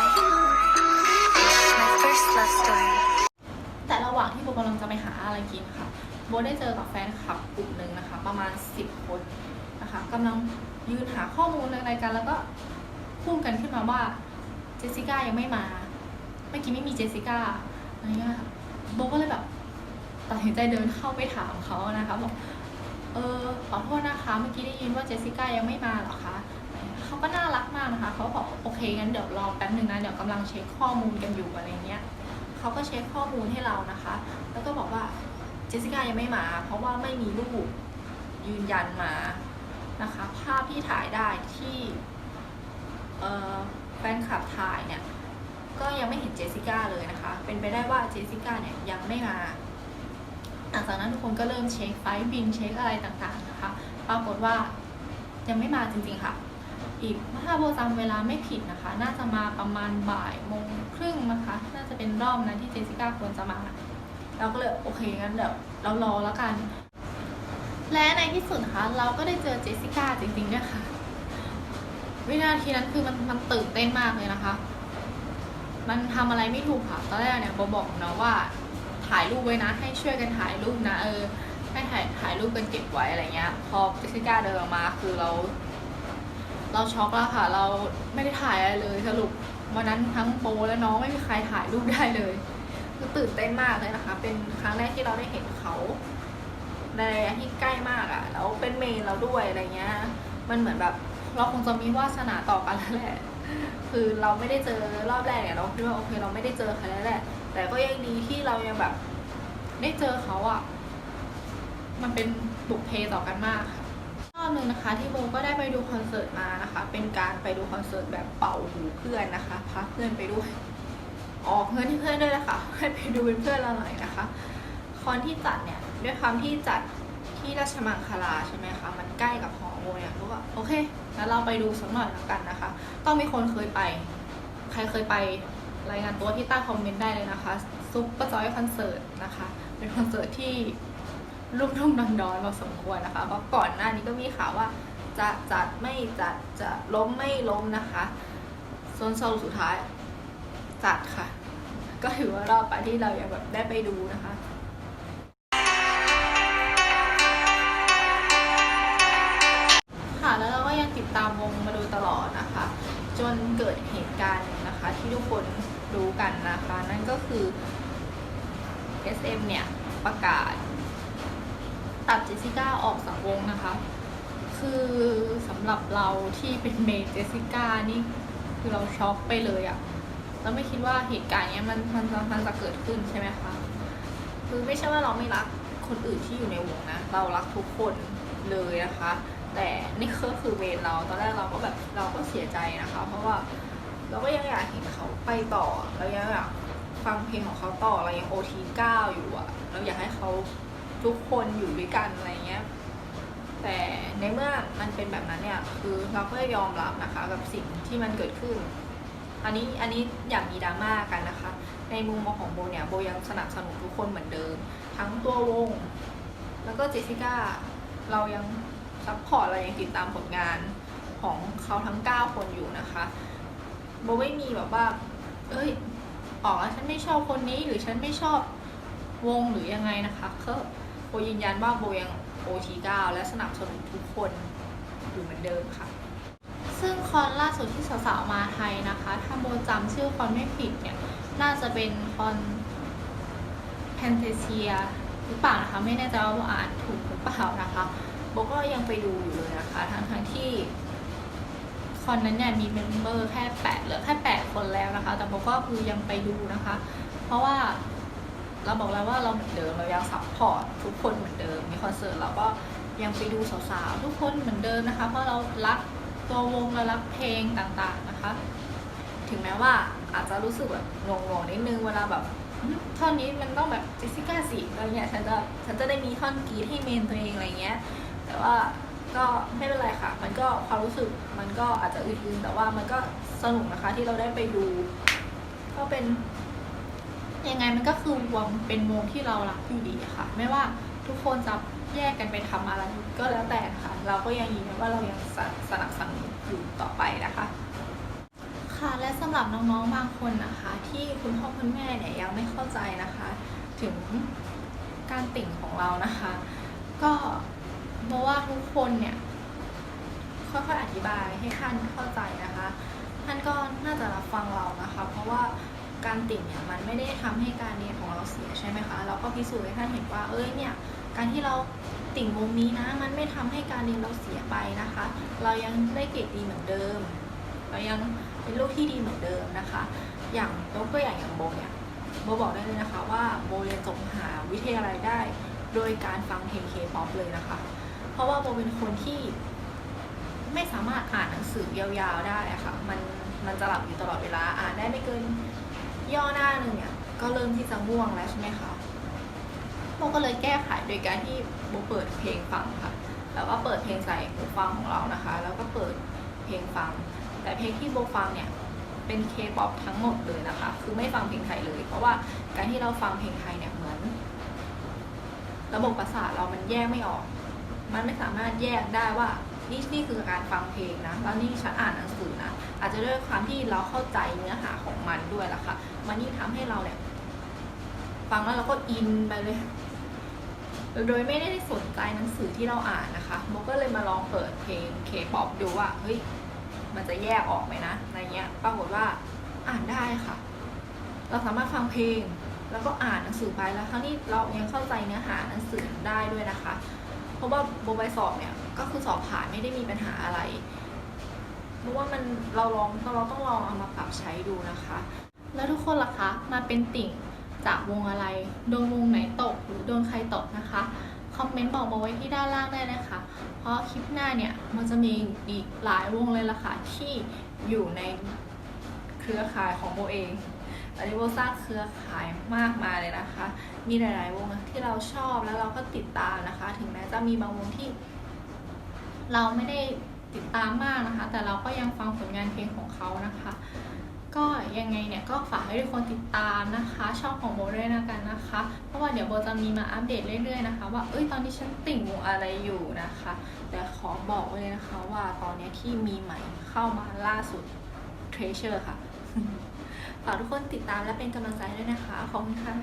My first love story. แต่ระหว่างที่โบกำลังจะไปหาอะไรกินค่ะ โบได้เจอกับแฟนคลับกลุ่มหนึ่งนะคะ ประมาณ 10 คนนะคะกำลังยืนหาข้อมูลอะไรกัน แล้วก็พูดกันขึ้นมาว่าเจสสิก้ายังไม่มา เมื่อกี้ไม่มีเจสสิก้าอะไรเงี้ยโบก็เลยแบบตัดสินใจเดินเข้าไปถามเขานะคะบอกเออขอโทษนะคะ เมื่อกี้ได้ยินว่าเจสสิก้ายังไม่มาเหรอคะ เขาก็น่ารักมากนะคะ เขาบอกโอเคงั้นเดี๋ยวรอแป๊บหนึ่งนะเดี๋ยวกำลังเช็คข้อมูลกันอยู่อะไรเงี้ยเขาก็เช็คข้อมูลให้เรานะคะ แล้วก็บอกว่าเจสสิก้ายังไม่มา เพราะว่าไม่มีรูปยืนยันมานะคะ ภาพที่ถ่ายได้ที่แฟนคลับถ่ายเนี่ยก็ยังไม่เห็นเจสสิก้าเลยนะคะ เป็นไปได้ว่าเจสสิก้าเนี่ยยังไม่มาหลังจากนั้นทุกคนก็เริ่มเช็คไฟบินเช็คอะไรต่างๆนะคะ ปรากฏว่ายังไม่มาจริงๆค่ะ อีกถ้าโบจำเวลาไม่ผิดนะคะ น่าจะมาประมาณบ่ายโมงครึ่งนะคะ น่าจะเป็นรอบนั้นที่เจสสิก้าควรจะมา เราก็เลยโอเคงั้นเดี๋ยวเรารอแล้วกัน และในที่สุดนะคะ เราก็ได้เจอเจสสิก้าจริงๆด้วยค่ะ วินาทีนั้นคือมันมันตื่นเต้นมากเลยนะคะ มันทำอะไรไม่ถูกค่ะ ตอนแรกเนี่ยโบบอกนะว่าถ่ายรูปไว้นะ ให้ช่วยกันถ่ายรูปนะเออให้ถ่ายถ่ายรูปกันเก็บไว้อะไรเงี้ย พอเจสสิก้าเดินออกมาคือเรา เราช็อกแล้วค่ะ เราไม่ได้ถ่ายอะไรเลยสรุปวันนั้นทั้งโปและน้องไม่มีใครถ่ายรูปได้เลยคือตื่นเต้นมากเลยนะคะ เป็นครั้งแรกที่เราได้เห็นเขาในระยะที่ใกล้มากอะ่ะแล้วเป็นเมนเราด้วยอะไรเงี้ย มันเหมือนแบบเราคงจะมีวาสนาต่อกันแล้วแหละ คือเราไม่ได้เจอรอบแรกเนี่ยเราคิดว่าโอเคเราไม่ได้เจอใครแล้วแหละ แต่ก็ยังดีที่เรายังแบบ ได้เจอเขาอะ่ะ มันเป็นบุกเพต่อกันมากค่ะ หนึ่งนะคะที่โบก็ได้ไปดูคอนเสิร์ตมานะคะ เป็นการไปดูคอนเสิร์ตแบบเป่าหูเพื่อนนะคะพาเพื่อนไปด้วยออกเงินให้เพื่อนด้วยนะคะให้ไปดูเป็นเพื่อนเราหน่อยนะคะ คอนที่จัดเนี่ยด้วยความที่จัดที่ราชมังคลาใช่ไหมคะมันใกล้กับหอโบเนี่ยรู้ว่าโอเคแล้วเราไปดูสักหน่อยแล้วกันนะคะ ต้องมีคนเคยไป ใครเคยไปรายงานตัวที่ใต้คอมเมนต์ได้เลยนะคะซุปเปอร์จอยคอนเสิร์ตนะคะ เป็นคอนเสิร์ตที่ รุ่มรุ่มดอนดอนพอสมควรนะคะเพราะก่อนหน้านี้ก็มีข่าวว่า จะจัดไม่จัดจะล้มไม่ล้มนะคะส่วนสรุปสุดท้ายจัดค่ะ ก็ถือว่ารอบไปที่เรายังแบบได้ไปดูนะคะค่ะแล้วเราก็ยังติดตามวงมาโดยตลอดนะคะ จนเกิดเหตุการณ์หนึ่งนะคะที่ทุกคนรู้กันนะคะ นั่นก็คือ SM เนี่ยประกาศ ตัดเจสสิก้าออกจากวงนะคะ คือสำหรับเราที่เป็นเมนเจสสิก้านี่คือเราช็อกไปเลยอะเราไม่คิดว่าเหตุการณ์เนี้ยมันมันจะมันจะเกิดขึ้นใช่ไหมคะคือไม่ใช่ว่าเราไม่รักคนอื่นที่อยู่ในวงนะ เรารักทุกคนเลยนะคะ แต่นี่ก็คือเวรเราตอนแรกเราก็แบบเราก็เสียใจนะคะ เพราะว่าเราก็ยังอยากเห็นเขาไปต่อเรายังอยากฟังเพลงของเขาต่อเรายังโอทีเก้าอยู่อะเราอยากให้เขา ทุกคนอยู่ด้วยกันอะไรเงี้ย แต่ในเมื่อมันเป็นแบบนั้นเนี่ย คือเราก็ยอมรับนะคะกับสิ่งที่มันเกิดขึ้น อันนี้อันนี้อย่ากมีดราม่ากันนะคะ ในมุมมองของโบเนี่ยโบยังสนับสนุนทุกคนเหมือนเดิม ทั้งตัววง แล้วก็เจสสิก้าเรายังซัพพอร์ตเรายังติดตามผลงานของเขาทั้ง 9 คนอยู่นะคะโบไม่มีแบบว่า เอ้ยออกแล้วฉันไม่ชอบคนนี้หรือฉันไม่ชอบวงหรือยังไงนะคะก็ โบยืนยันว่าโบยัง OT9 และสนับสนุนทุกคนอยู่เหมือนเดิมค่ะ ซึ่งคอนล่าสุดที่สาวๆมาไทยนะคะ ถ้าโบจำชื่อคอนไม่ผิดเนี่ย น่าจะเป็นคอนแพนเทเซียหรือเปล่านะคะ ไม่แน่ใจว่าโบอ่านถูกหรือเปล่านะคะโบก็ยังไปดูอยู่เลยนะคะ ทั้งทั้งๆที่คอนนั้นเนี่ยมีเมมเบอร์แค่แปดเหลือแค่แปดคนแล้วนะคะ แต่โบก็คือยังไปดูนะคะ เพราะว่า เราบอกแล้วว่าเราเหมือนเดิมเรายังซัพพอร์ตทุกคนเหมือนเดิม มีคอนเสิร์ตเราก็ยังไปดูสาวๆทุกคนเหมือนเดิมนะคะ เพราะเรารักตัววงเรารักเพลงต่างๆนะคะ ถึงแม้ว่าอาจจะรู้สึกแบบงงๆนิดนึงเวลาแบบท่อนนี้มันต้องแบบเจสสิก้าสิอะไรเงี้ยฉันจะฉันจะได้มีท่อนกรีดให้เมนตัวเองอะไรเงี้ย แต่ว่าก็ไม่เป็นไรค่ะ มันก็ความรู้สึกมันก็อาจจะอื่นๆแต่ว่ามันก็สนุกนะคะที่เราได้ไปดู ก็เป็น ยังไงมันก็คือวงเป็นวงที่เรารักอยู่ดีค่ะ ไม่ว่าทุกคนจะแยกกันไปทำอะไรก็แล้วแต่ค่ะ เราก็ยังยืนว่าเรายังสสนับสนุนอยู่ต่อไปนะคะ ค่ะและสำหรับน้องๆบางคนนะคะ ที่คุณพ่อคุณแม่เนี่ยยังไม่เข้าใจนะคะ ถึงการติ่งของเรานะคะ ก็เพราะว่าทุกคนเนี่ยค่อยๆอธิบายให้ท่านเข้าใจนะคะ ท่านก็น่าจะรับฟังเรานะคะ เพราะว่า การติ่งเนี่ยมันไม่ได้ทำให้การเรียนของเราเสียใช่ไหมคะ เราก็พิสูจน์ให้ท่านเห็นว่าเอ้ยเนี่ยการที่เราติ่งวงนี้นะ มันไม่ทำให้การเรียนเราเสียไปนะคะ เรายังได้เกรดดีเหมือนเดิม เรายังเป็นลูกที่ดีเหมือนเดิมนะคะ อย่างยกตัวอย่างอย่างโบเนี่ยโบบอกได้เลยนะคะว่าโบเรียนจบมหาวิทยาลัยได้ โดยการฟังเพลงเคป๊อปเลยนะคะ เพราะว่าโบเป็นคนที่ไม่สามารถอ่านหนังสือยาวๆได้ะค่ะ มันมันจะหลับอยู่ตลอดเวลา อ่านได้ไม่เกิน ย่อหน้าหนึ่งเนี่ยก็เริ่มที่จะง่วงแล้วใช่ไหมคะโบก็เลยแก้ไขโดยการที่โบเปิดเพลงฟังค่ะแล้วก็เปิดเพลงใส่หูฟังของเรานะคะ แล้วก็เปิดเพลงฟัง แต่เพลงที่โบฟังเนี่ยเป็นเคป๊อปทั้งหมดเลยนะคะ คือไม่ฟังเพลงไทยเลย เพราะว่าการที่เราฟังเพลงไทยเนี่ยเหมือน ระบบประสาทเรามันแยกไม่ออก มันไม่สามารถแยกได้ว่า นี่นี่คือการฟังเพลงนะแล้วนี่ฉันอ่านหนังสือนะอาจจะด้วยความที่เราเข้าใจเนื้อหาของมันด้วยล่ะค่ะ มันยิ่งทำให้เราเนี่ยฟังแล้วเราก็อินไปเลย โดยไม่ได้สนใจหนังสือที่เราอ่านนะคะโบก็เลยมาลองเปิดเพลงเคป๊อปดูว่าเฮ้ยมันจะแยกออกไหมนะอะไรเงี้ยปรากฏว่าอ่านได้ค่ะ เราสามารถฟังเพลง แล้วก็อ่านหนังสือไปแล้วครั้งนี้เรายังเข้าใจเนื้อหาหนังสือได้ด้วยนะคะ เพราะว่าโบไปสอบเนี่ย ก็คือสอบผ่านไม่ได้มีปัญหาอะไรเพราะว่ามันเราลองเราต้องลองเอามาปรับใช้ดูนะคะ แล้วทุกคนล่ะคะมาเป็นติ่งจากวงอะไร โดนวงไหนตกหรือโดนใครตกนะคะ คอมเมนต์บอกมาไว้ที่ด้านล่างได้นะคะ เพราะคลิปหน้าเนี่ยมันจะมีอีกหลายวงเลยล่ะค่ะที่อยู่ในเครือข่ายของโบเองอันนี้โบสร้างเครือข่ายมากมายเลยนะคะ มีหลาย ๆ วงที่เราชอบแล้วเราก็ติดตามนะคะ ถึงแม้จะมีบางวงที่ เราไม่ได้ติดตามมากนะคะ แต่เราก็ยังฟังผลงานเพลงของเขานะคะ ก็ยังไงเนี่ยก็ฝากให้ทุกคนติดตามนะคะช่องของโบด้วยนะกันนะคะ เพราะว่าเดี๋ยวโบจะมีมาอัปเดตเรื่อยๆนะคะ ว่าเอ้ยตอนนี้ฉันติ่งวงอะไรอยู่นะคะ แต่ขอบอกเลยนะคะว่าตอนนี้ที่มีใหม่เข้ามาล่าสุด Treasure ค่ะฝากทุกคนติดตามและเป็นกำลังใจด้วยนะคะ ขอบคุณค่ะ